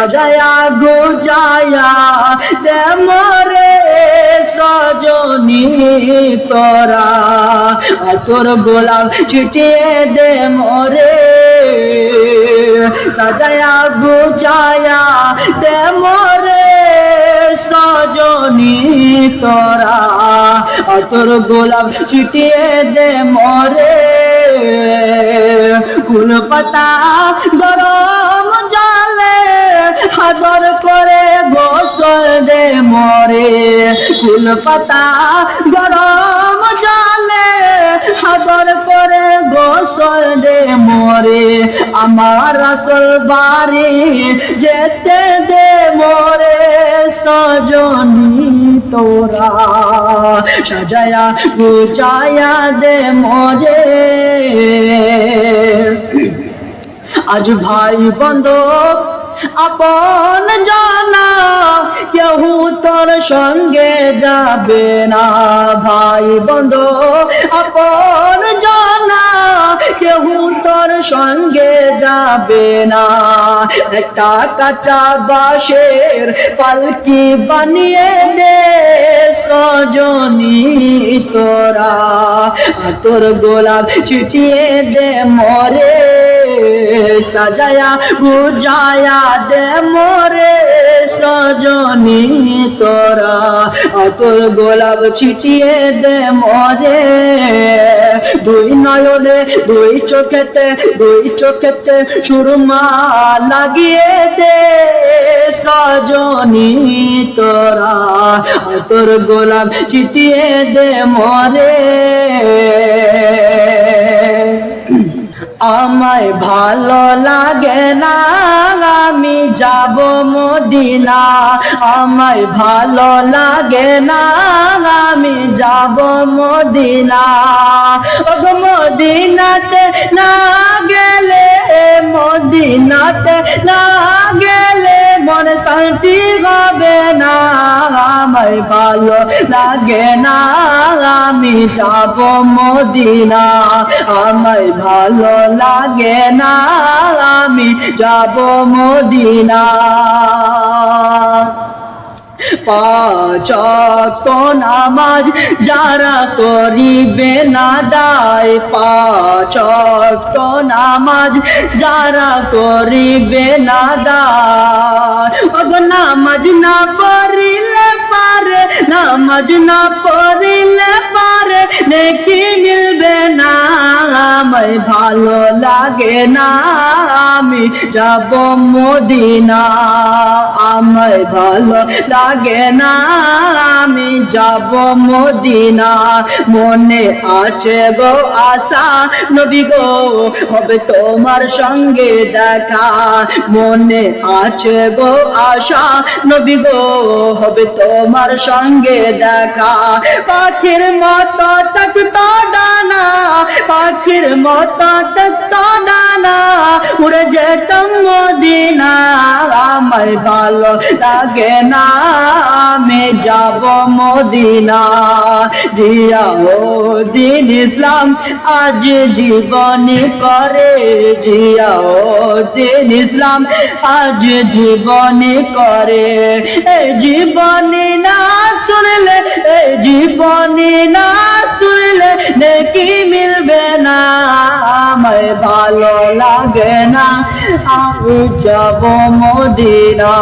সাজায়া গুজায়া দে মরে সজনী তোরা। তোর গোলাম ছিটিয়ে দে মরে। সাজায়া গুজায়া দে মরে সজনী তোরা। আর তোর গোলাম ছিটিয়ে দে মরে। কুল পাতা গরম কুল পাতা গরম জালে হাদর করে গোসল দে মরে। আমার আসল বাড়ি যেতে দে মরে, সজনী তোরা। সাজায়া গুচায়া দে মরে। আজ ভাই বন্ধু, আপন তোর সঙ্গে যাবে না, ভাই বন্ধু, আপন জানা কেউ তোর সঙ্গে যাবে না। একটা কাঁচা বাঁশের পালকি বানিয়ে দে, সজনী তোরা। তোর গোলাপ চিটিয়ে দে মরে, সাজায়া গুজায়া দে মরে। সজনী তোরা আর তোর গোলাপ ছিটিয়ে দে মরে। দুই নয়নে, দুই চোখেতে দুই চোখেতে সুরমা লাগিয়ে দে। সজনী তোরা তোর গোলাপ ছিটিয়ে দে মরে। আমায় ভালো লাগে না। আমি যাব মদিনা। আমায় ভালো লাগে না, আমি যাব মদিনা। ওগো মদিনাতে না গেলে মদিনাতে না গেলে মন শান্তি হবে না। আমায় ভালো লাগে না, আমি যাব মদিনা। আমায় ভালো লাগে না, আমি যাব মদিনা। পাঁচক নামাজ যারা করিবে না দায়, পাঁচক নামাজ যারা করিবে না দায়। নামাজ না পড়িলে পারে, নামাজ না পড়িলে পারে, নেকি মিলবে না। আমায় ভালো লাগে না, আমি যাব মদিনা। আমায় ভালো লাগে না, আমি যাব মদিনা। মনে আছে গো আশা, নবী গো, হবে তোমার সঙ্গে দেখা। মনে আছে গো আশা, নবী গো, হবে তোমার সঙ্গে দেখা। পাখির মতো থাকতো ডানা, পাখির মতো উড়ে যেতাম মদিনা ভালো লাগে না, আমি যাব মদিনা। জিয়া ও দিন ইসলাম আজ জীবনী করে, জিয়া ও দিন ইসলাম আজ জীবনী করে। এ জীবনে না তুললে নেকি মিলবে না। আমায় ভালো লাগে না। আমি যাব মদিনা।